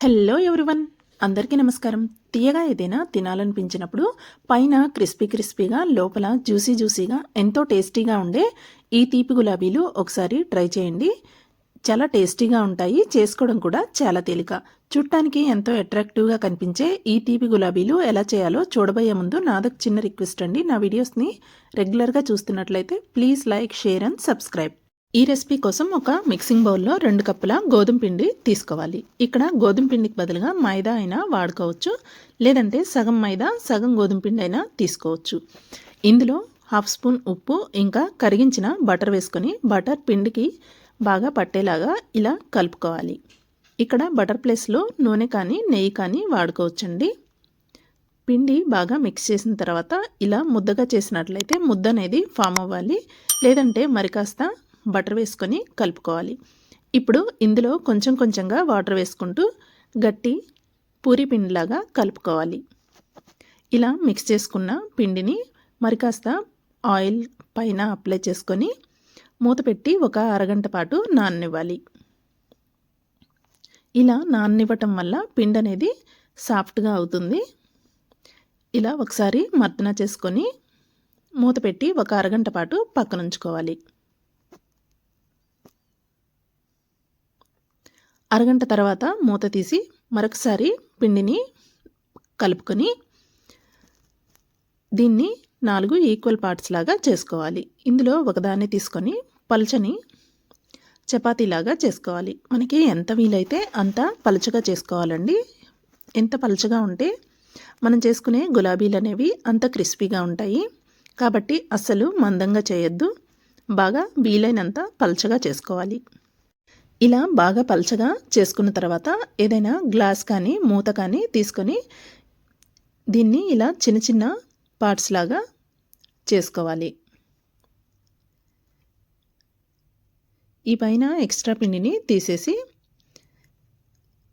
Hello everyone అందరికీ నమస్కారం. తీయగా ఏదైనా తినాలనిపించినప్పుడు పైన క్రిస్పీ క్రిస్పీగా లోపల జ్యూసీ జ్యూసీగా ఎంతో టేస్టీగా ఉండే ఈ తీపి గులాబీలు ఒకసారి ట్రై చేయండి. చాలా టేస్టీగా ఉంటాయి. చేసుకోవడం కూడా చాలా తేలిక. చూడటానికి ఎంతో అట్రాక్టివ్గా కనిపించే ఈ తీపి గులాబీలు ఎలా చేయాలో చూడబోయే ముందు నాదొక చిన్న రిక్వెస్ట్ అండి. నా వీడియోస్ని రెగ్యులర్గా చూస్తున్నట్లయితే please like share and subscribe ఈ రెసిపీ కోసం ఒక మిక్సింగ్ బౌల్లో రెండు కప్పుల గోధుమ పిండి తీసుకోవాలి. ఇక్కడ గోధుమ పిండికి బదులుగా మైదా అయినా వాడుకోవచ్చు లేదంటే సగం మైదా సగం గోధుమ పిండి అయినా తీసుకోవచ్చు. ఇందులో హాఫ్ స్పూన్ ఉప్పు ఇంకా కరిగించిన బటర్ వేసుకొని బటర్ పిండికి బాగా పట్టేలాగా ఇలా కలుపుకోవాలి. ఇక్కడ బటర్ ప్లేస్లో నూనె కానీ నెయ్యి కానీ వాడుకోవచ్చండి. పిండి బాగా మిక్స్ చేసిన తర్వాత ఇలా ముద్దగా చేసినట్లయితే ముద్ద అనేది ఫామ్ అవ్వాలి లేదంటే మరి కాస్త బటర్ వేసుకొని కలుపుకోవాలి. ఇప్పుడు ఇందులో కొంచెం కొంచెంగా వాటర్ వేసుకుంటూ గట్టి పూరి పిండిలాగా కలుపుకోవాలి. ఇలా మిక్స్ చేసుకున్న పిండిని మరి కాస్త ఆయిల్ పైన అప్లై చేసుకొని మూత పెట్టి ఒక అరగంట పాటు నాననివ్వాలి. ఇలా నాననివ్వటం వల్ల పిండి అనేది సాఫ్ట్గా అవుతుంది. ఇలా ఒకసారి మర్దన చేసుకొని మూత పెట్టి ఒక అరగంట పాటు పక్కనుంచుకోవాలి. అరగంట తర్వాత మూత తీసి మరొకసారి పిండిని కలుపుకొని దీన్ని నాలుగు ఈక్వల్ పార్ట్స్ లాగా చేసుకోవాలి. ఇందులో ఒకదాన్ని తీసుకొని పలుచని చపాతీలాగా చేసుకోవాలి. మనకి ఎంత వీలైతే అంత పలుచగా చేసుకోవాలండి. ఎంత పలుచగా ఉంటే మనం చేసుకునే గులాబీలు అనేవి అంత క్రిస్పీగా ఉంటాయి. కాబట్టి అస్సలు మందంగా చేయొద్దు. బాగా వీలైనంత పలుచగా చేసుకోవాలి. ఇలా బాగా పల్చగా చేసుకున్న తర్వాత ఏదైనా గ్లాస్ కానీ మూత కానీ తీసుకొని దీన్ని ఇలా చిన్న చిన్న పార్ట్స్ లాగా చేసుకోవాలి. ఈ పైన ఎక్స్ట్రా పిండిని తీసేసి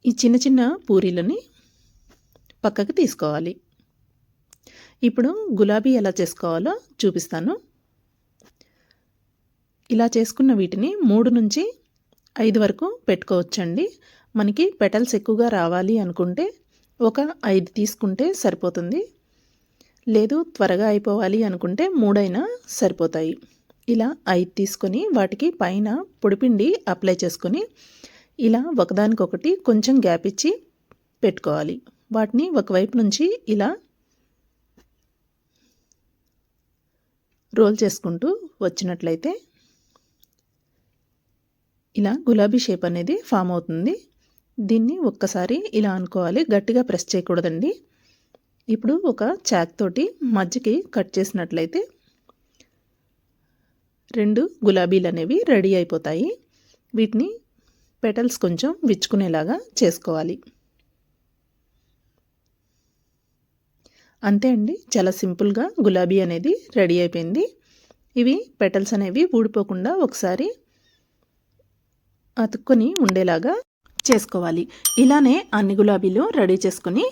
ఈ చిన్న చిన్న పూరీలని పక్కకు తీసుకోవాలి. ఇప్పుడు గులాబీ ఎలా చేసుకోవాలో చూపిస్తాను. ఇలా చేసుకున్న వీటిని మూడు నుంచి ఐదు వరకు పెట్టుకోవచ్చండి. మనకి పెటల్స్ ఎక్కువగా రావాలి అనుకుంటే ఒక ఐదు తీసుకుంటే సరిపోతుంది. లేదు త్వరగా అయిపోవాలి అనుకుంటే మూడైనా సరిపోతాయి. ఇలా ఐదు తీసుకొని వాటికి పైన పొడిపిండి అప్లై చేసుకొని ఇలా ఒకదానికొకటి కొంచెం గ్యాప్ ఇచ్చి పెట్టుకోవాలి. వాటిని ఒకవైపు నుంచి ఇలా రోల్ చేసుకుంటూ వచ్చినట్లయితే ఇలా గులాబీ షేప్ అనేది ఫామ్ అవుతుంది. దీన్ని ఒక్కసారి ఇలా అనుకోవాలి. గట్టిగా ప్రెస్ చేయకూడదండి. ఇప్పుడు ఒక చాక్ తోటి మధ్యకి కట్ చేసినట్లయితే రెండు గులాబీలు అనేవి రెడీ అయిపోతాయి. వీటిని పెటల్స్ కొంచెం విచ్చుకునేలాగా చేసుకోవాలి. అంతే అండి. చాలా సింపుల్గా గులాబీ అనేది రెడీ అయిపోయింది. ఇవి పెటల్స్ అనేవి ఊడిపోకుండా ఒకసారి అతుక్కొని ఉండేలాగా చేసుకోవాలి. ఇలానే అన్ని గులాబీలు రెడీ చేసుకొని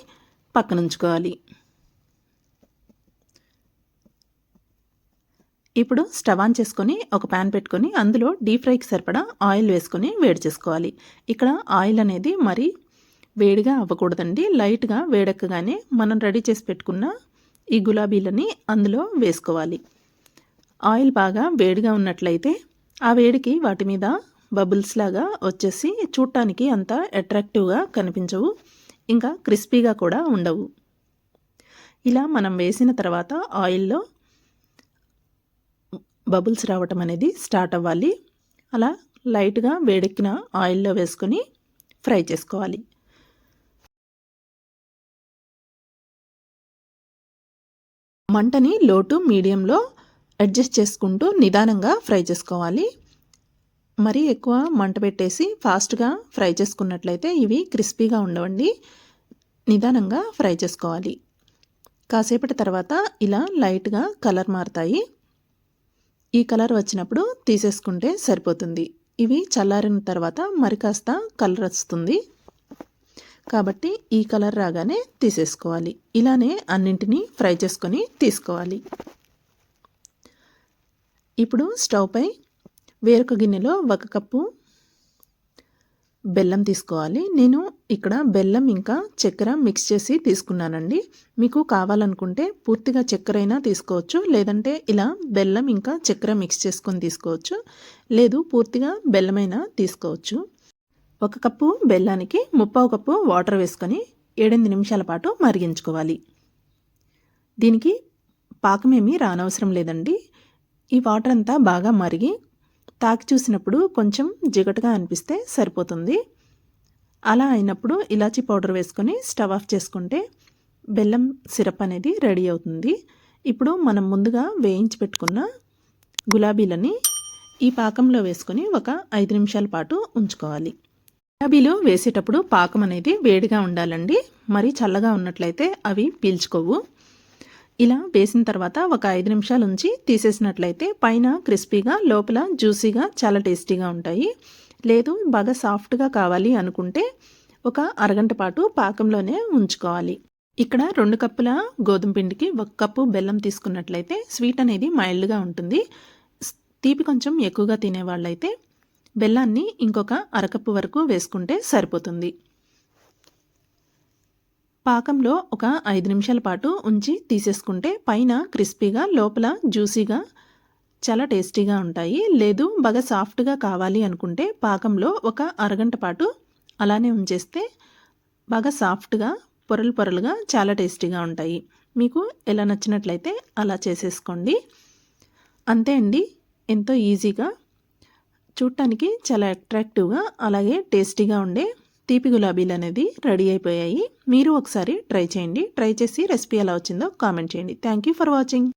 పక్కనుంచుకోవాలి. ఇప్పుడు స్టవ్ ఆన్ చేసుకొని ఒక ప్యాన్ పెట్టుకొని అందులో డీప్ ఫ్రైకి సరిపడా ఆయిల్ వేసుకొని వేడి చేసుకోవాలి. ఇక్కడ ఆయిల్ అనేది మరి వేడిగా అవ్వకూడదండి. లైట్గా వేడెక్కగానే మనం రెడీ చేసి పెట్టుకున్న ఈ గులాబీలని అందులో వేసుకోవాలి. ఆయిల్ బాగా వేడిగా ఉన్నట్లయితే ఆ వేడికి వాటి మీద బబుల్స్ లాగా వచ్చేసి చూడటానికి అంత అట్రాక్టివ్గా కనిపించవు. ఇంకా క్రిస్పీగా కూడా ఉండవు. ఇలా మనం వేసిన తర్వాత ఆయిల్లో బబుల్స్ రావటం అనేది స్టార్ట్ అవ్వాలి. అలా లైట్గా వేడెక్కిన ఆయిల్లో వేసుకొని ఫ్రై చేసుకోవాలి. మంటని లోటు మీడియంలో అడ్జస్ట్ చేసుకుంటూ నిదానంగా ఫ్రై చేసుకోవాలి. మరీ ఎక్కువ మంట పెట్టేసి ఫాస్ట్గా ఫ్రై చేసుకున్నట్లయితే ఇవి క్రిస్పీగా ఉండవండి. నిదానంగా ఫ్రై చేసుకోవాలి. కాసేపటి తర్వాత ఇలా లైట్గా కలర్ మారుతాయి. ఈ కలర్ వచ్చినప్పుడు తీసేసుకుంటే సరిపోతుంది. ఇవి చల్లారిన తర్వాత మరి కాస్త కలర్ వస్తుంది. కాబట్టి ఈ కలర్ రాగానే తీసేసుకోవాలి. ఇలానే అన్నింటినీ ఫ్రై చేసుకొని తీసుకోవాలి. ఇప్పుడు స్టవ్ పై వేరొక గిన్నెలో ఒక కప్పు బెల్లం తీసుకోవాలి. నేను ఇక్కడ బెల్లం ఇంకా చక్కెర మిక్స్ చేసి తీసుకున్నానండి. మీకు కావాలనుకుంటే పూర్తిగా చక్కెర అయినా తీసుకోవచ్చు. లేదంటే ఇలా బెల్లం ఇంకా చక్కెర మిక్స్ చేసుకొని తీసుకోవచ్చు. లేదు పూర్తిగా బెల్లమైనా తీసుకోవచ్చు. ఒక కప్పు బెల్లానికి ముప్పావు కప్పు వాటర్ వేసుకొని ఏడెనిమిది నిమిషాల పాటు మరిగించుకోవాలి. దీనికి పాకమేమీ రానవసరం లేదండి. ఈ వాటర్ అంతా బాగా మరిగి తాకి చూసినప్పుడు కొంచెం జిగటగా అనిపిస్తే సరిపోతుంది. అలా అయినప్పుడు ఇలాచీ పౌడర్ వేసుకొని స్టవ్ ఆఫ్ చేసుకుంటే బెల్లం సిరప్ అనేది రెడీ అవుతుంది. ఇప్పుడు మనం ముందుగా వేయించి పెట్టుకున్న గులాబీలని ఈ పాకంలో వేసుకొని ఒక ఐదు నిమిషాల పాటు ఉంచుకోవాలి. గులాబీలు వేసేటప్పుడు పాకం అనేది వేడిగా ఉండాలండి. మరి చల్లగా ఉన్నట్లయితే అవి పీల్చుకోవు. ఇలా వేసిన తర్వాత ఒక ఐదు నిమిషాలు ఉంచి తీసేసినట్లయితే పైన క్రిస్పీగా లోపల జ్యూసీగా చాలా టేస్టీగా ఉంటాయి. లేదు బాగా సాఫ్ట్గా కావాలి అనుకుంటే ఒక అరగంట పాటు పాకంలోనే ఉంచుకోవాలి. ఇక్కడ రెండు కప్పుల గోధుమ పిండికి ఒక కప్పు బెల్లం తీసుకున్నట్లయితే స్వీట్ అనేది మైల్డ్గా ఉంటుంది. తీపి కొంచెం ఎక్కువగా తినేవాళ్ళైతే బెల్లాన్ని ఇంకొక అరకప్పు వరకు వేసుకుంటే సరిపోతుంది. పాకంలో ఒక ఐదు నిమిషాల పాటు ఉంచి తీసేసుకుంటే పైన క్రిస్పీగా లోపల జ్యూసీగా చాలా టేస్టీగా ఉంటాయి. లేదు బాగా సాఫ్ట్గా కావాలి అనుకుంటే పాకంలో ఒక అరగంట పాటు అలానే ఉంచేస్తే బాగా సాఫ్ట్గా పొరలు పొరలుగా చాలా టేస్టీగా ఉంటాయి. మీకు ఎలా నచ్చినట్లయితే అలా చేసేసుకోండి. అంతే అండి. ఎంతో ఈజీగా. చూడటానికి చాలా అట్రాక్టివ్గా అలాగే టేస్టీగా ఉండే తీపి గులాబీలు అనేది రెడీ అయిపోయాయి. మీరు ఒకసారి ట్రై చేయండి. ట్రై చేసి రెసిపీ ఎలా వచ్చిందో కామెంట్ చేయండి. Thank you for watching